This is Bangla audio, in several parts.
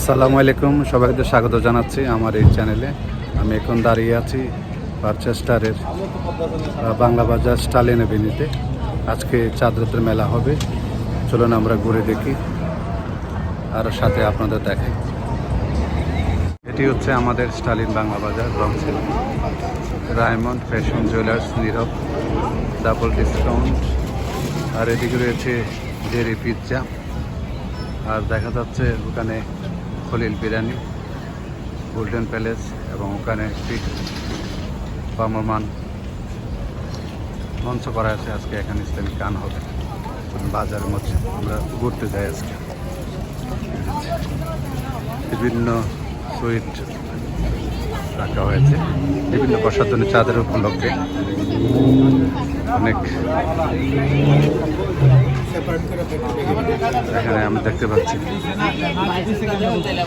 আসসালামু আলাইকুম। সবাইকে স্বাগত জানাচ্ছি আমার এই চ্যানেলে। আমি এখন দাঁড়িয়ে আছি পারচেস্টারের বাংলা বাজার স্টালিন এভিনিউতে আজকে চাঁদরাতের মেলা হবে। চলুন আমরা ঘুরে দেখি, আর সাথে আপনাদের দেখাই। এটি হচ্ছে আমাদের স্টালিন বাংলা বাজার রংছিল রায়মন্ড ফ্যাশন জুয়েলার্স, নীরব, ডাবল ডিসকাউন্ট। আর এদিকে রয়েছে ডেরি পিৎজা। আর দেখা যাচ্ছে ওখানে খলিল বিরিয়ানি গোল্ডেন প্যালেস এবং ওখানে একটি ভ্রাম্যমান মঞ্চ করা আছে। আজকে এখানে ইসলামিক গান হবে। বাজারের মধ্যে আমরা ঘুরতে যাই আজকে। বিভিন্ন সুইট রাখা হয়েছে। বিভিন্ন প্রসাধনী চাঁদের উপলক্ষে অনেক এখানে আমি দেখতে পাচ্ছি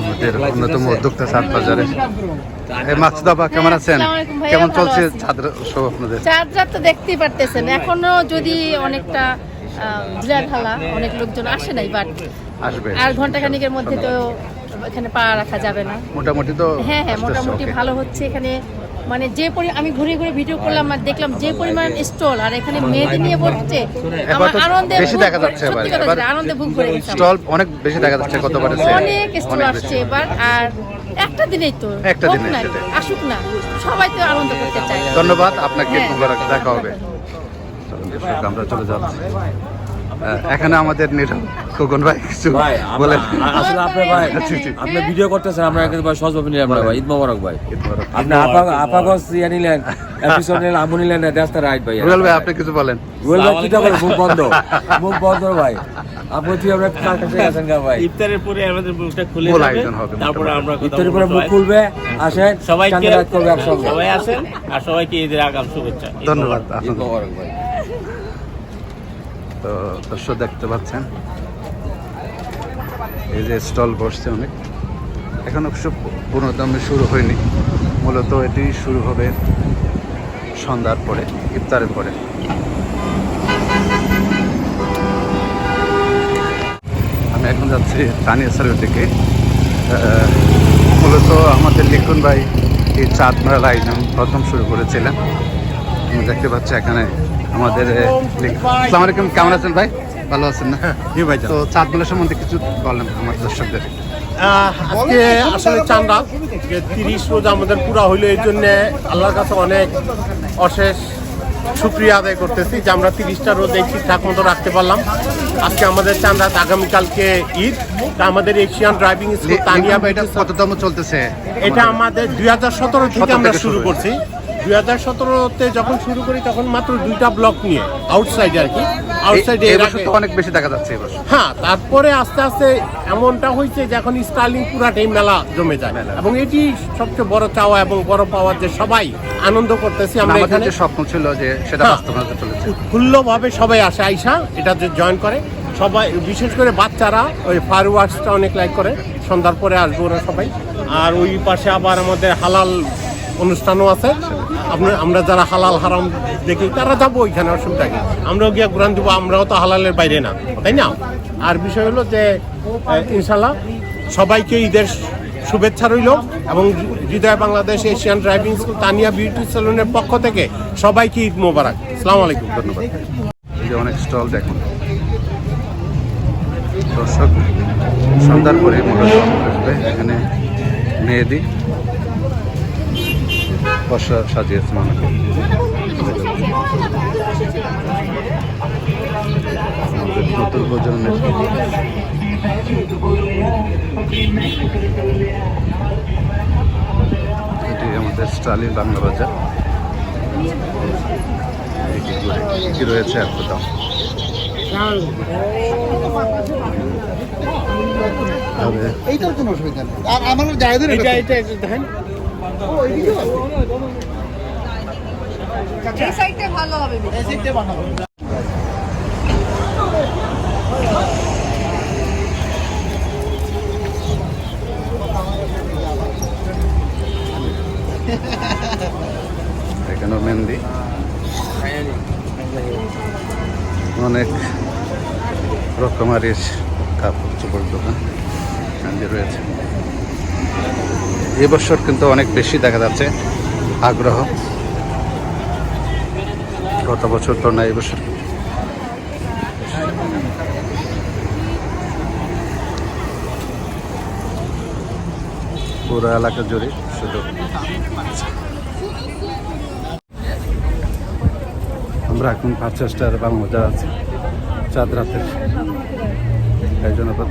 আমাদের অন্যতম উদ্যোক্তা সাত বাজারে। এই মাছদাবা কেমন আছেন? আসসালামু আলাইকুম ভাইয়া, কেমন চলছে ছাত্র সব আপনাদের? চার্জার তো দেখতেই পারতেছেন এখনও যদি অনেকটা ঢিলা ঢালা অনেক লোকজন আসে নাই বাট আসবে। আর ঘণ্টা খানিকের মধ্যে তো এখানে পা রাখা যাবে না। মোটামুটি তো হ্যাঁ হ্যাঁ মোটামুটি ভালো হচ্ছে এখানে মানে যে পরি আমি ঘুরে ঘুরে ভিডিও করলাম আর দেখলাম যে পরিমাণ স্টল আর এখানে মেয়েদের নিয়ে বসছে আমার আনন্দে বেশি দেখা যাচ্ছে এবার আনন্দে বুক ভরে গেছে স্টল অনেক বেশি দেখা যাচ্ছে গতবারে চেয়ে। অনেক স্টল আসছে এবার আর একটা দিনেই তো একটা দিনে, আসুক না সবাই তো আনন্দ করতে চায়। ধন্যবাদ আপনাকে হ্যাঁ। দেখা হবে। আমরা চলে যাচ্ছি। এখানে আমাদের নীরব খোকন ভাই কিছু বলেন। আমরা- আপনি ভাই জি, জি। আপনি ভিডিও করতেছেন আমরা এখানে ভাই সহজভাবে নিলাম না ভাই। ঈদ মোবারক ভাই। আপনি আপা আপাগস ইয়া নিলেন এপিসোড নিলেন আমু নিলেন দ্যাটস দ্য রাইট ভাই। রুবেল ভাই আপনি কিছু বলেন। রুবেল ভাই কি করে মুখ বন্ধ। মুখ বন্ধ ভাই। আপনি তুই আমরা কার কাছে গেছেন গা ভাই? ইফতারের পরে আমাদের মুখটা খুলে যাবে তারপরে আমরা বলব পরে মুখ খুলবে আসেন সবাইকে চাঁদের রাত করবে একসঙ্গে। সবাই আসেন আর সবাইকে ঈদের আগাম শুভেচ্ছা। ধন্যবাদ। ঈদ মোবারক ভাই। তো দর্শক দেখতে পাচ্ছেন। এই যে স্টল বসছে অনেক। এখন অবশ্য পুরোদমে শুরু হয়নি। মূলত এটি শুরু হবে সন্ধ্যার পরে ইফতারের পরে। আমি এখন যাচ্ছি তানিয়াসারের দিকে। আহ, মূলত আমাদের লিখুন ভাই এই চাঁদ মেলার আয়োজন প্রথম শুরু করেছিলেন আমি দেখতে পাচ্ছি এখানে আমাদের আসসালামু আলাইকুম কেমন আছেন ভাই? ভালো আছেন না? জি ভাই তো চাঁদ মেলা সম্বন্ধে কিছু বলেন আমার দর্শকদের। আজকে আসলে চান্দা যে তিরিশ রোজ আমাদের পুরা হইল এই জন্য আল্লাহর কাছে অনেক অশেষ শুক্রিয়া আদায় করতেছি যে আমরা তিরিশটা রোজ এই ঠিকঠাক মতো রাখতে পারলাম। আজকে আমাদের চান্দাত আগামীকালকে ঈদ। আমাদের এশিয়ান ড্রাইভিং স্কুল তানিয়া এটা কততম চলতেছে? এটা আমাদের দুই হাজার সতেরো থেকে আমরা শুরু করছি। দুই হাজার সতেরোতে যখন শুরু করি তখন মাত্র দুইটা ব্লক নিয়ে আউটসাইডে আর কি। আউটসাইডে অনেক বেশি দেখা যাচ্ছে এবার। হ্যাঁ তারপরে আস্তে আস্তে এমনটা হয়েছে যে এখন স্টার্লিং পুরাটাই মেলা জমে যায়। এবং এটি সবচেয়ে বড় চাওয়া এবং বড় পাওয়ার যে সবাই আনন্দ করতেছি। আমরা এখানে স্বপ্ন ছিল যে সেটা হ্যাঁ। বাস্তবায়িত চলেছে। উৎফুল্লভাবে সবাই আসে আইসা এটা যে জয়েন করে। সবাই বিশেষ করে বাচ্চারা ওই ফায়ার ওয়ার্কসটা অনেক লাইক করে। সন্ধ্যার পরে আসব ওরা সবাই। আর ওই পাশে আবার আমাদের হালাল অনুষ্ঠানও আছে। আপনার, আমরা যারা হালাল, হারাম দেখি, তারা যাব ওইখানে, অসুবিধা কি? আমরাও গিয়ে ঘুরান দিব, আমরাও তো হালালের বাইরে না, তাই না? আর বিষয় হলো যে ইনশাল্লাহ সবাইকে ঈদের শুভেচ্ছা রইল এবং Hridoy Bangladesh Asian driving school Tania beauty সেলুনের পক্ষ থেকে সবাইকে ঈদ মোবারক। আসসালামু আলাইকুম, ধন্যবাদ। অনেক স্টল দেখুন। দর্শক, সন্ধ্যার পরে এখানে মেহেদি। বসা সাজিয়েছে অনেকে আমাদের নতুন প্রজন্মের এটি আমাদের স্টালিন বাংলা বাজার। কি রয়েছে এত দাম এইটার কোনো অসুবিধা নেই। আর আমার এটা এটা এটা দেখেন। এখানেও মেহেন্দি। অনেক রকমারির কাপড় চোপড় দোকান। রয়েছে। এবছর কিন্তু অনেক বেশি দেখা যাচ্ছে আগ্রহ। গত বছর তো না, এবছর। পুরো এলাকা জুড়ে শুধু। আমরা এখন পাঁচটার বাংলাদেশ আছি চাঁদ রাতের এই জন্য আপনারা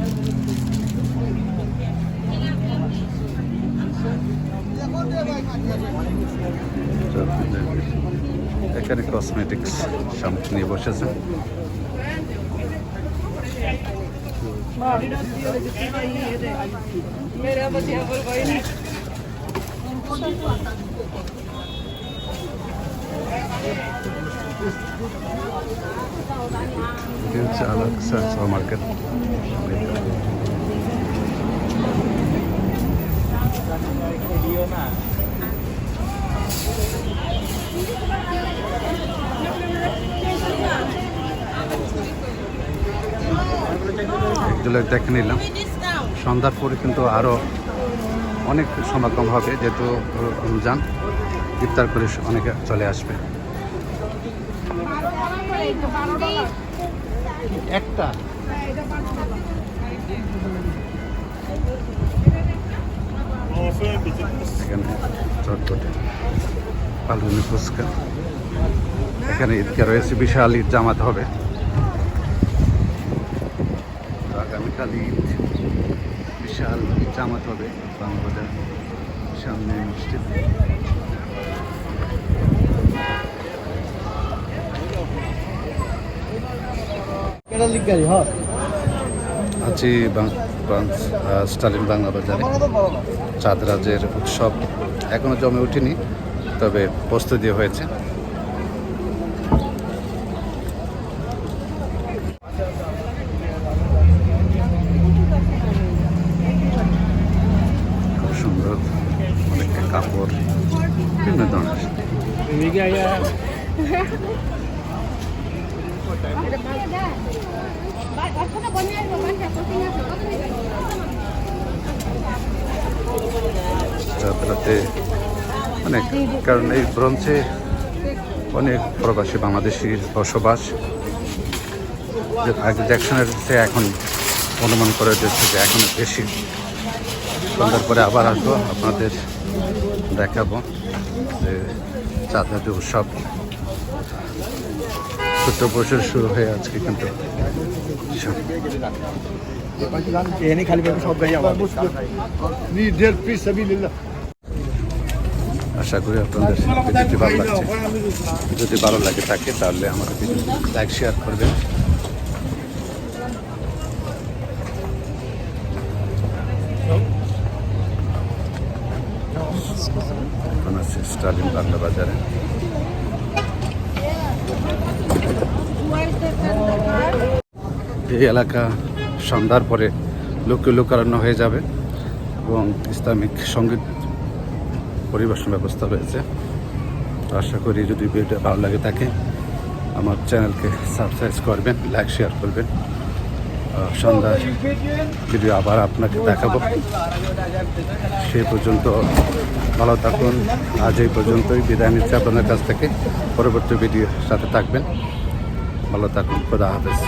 এখানে কসমেটিক্স সামনে নিয়ে বসেছে। এটি হচ্ছে আলাক্সা সুপার মার্কেট এগুলো দেখে নিলাম। সন্ধ্যার পরে কিন্তু আরও অনেক সমাগম হবে, যেহেতু রমজান, ইফতার করে অনেকে চলে আসবে। চটপটে এখানে ঈদকে রয়েছে, বিশাল ঈদ জামাত হবে তো আগামীকাল ঈদ বিশাল জামাত হবে বাংলাদেশ সামনে মসজিদ। আছি স্টালিন বাংলা বাজারে। চাঁদরাজের উৎসব এখনও জমে ওঠেনি তবে প্রস্তুতি হয়েছে খুব সুন্দর অনেক কাপড় বিভিন্ন ধরনের যাত্রাতে অনেক কারণ এই ব্রঞ্চে অনেক প্রবাসী বাংলাদেশির বসবাস। আগে জ্যাকসনের চেয়ে এখন অনুমান করে যাচ্ছে যে এখন বেশি। সন্ধ্যার পরে আবার আসব আপনাদের দেখাবো যে চাঁদাতে উৎসব। ছোট্ট বছর শুরু হয়ে আজকে কিন্তু সব এনে আশা করি আপনাদের ভিডিওটি ভালো লাগছে, যদি ভালো লাগে থাকে, তাহলে আমাকে লাইক শেয়ার করবেন। এখন আছে স্টালিন বাংলা বাজারে। এই এলাকা সন্ধ্যার পরে লোকে লোকারণ্য হয়ে যাবে এবং ইসলামিক সংগীত পরিবেশন ব্যবস্থা রয়েছে আশা করি যদি ভিডিও ভালো লাগে থাকে আমার চ্যানেলকে সাবস্ক্রাইব করবেন লাইক শেয়ার করবেন। আহ, সন্ধ্যার ভিডিও আবার আপনাকে দেখাবো। সে পর্যন্ত ভালো থাকুন। আজ এই পর্যন্তই বিদায় নিচ্ছি আপনাদের কাছ থেকে। পরবর্তী ভিডিওর সাথে থাকবেন। ভালো থাকুন। খোদা হাফেজ।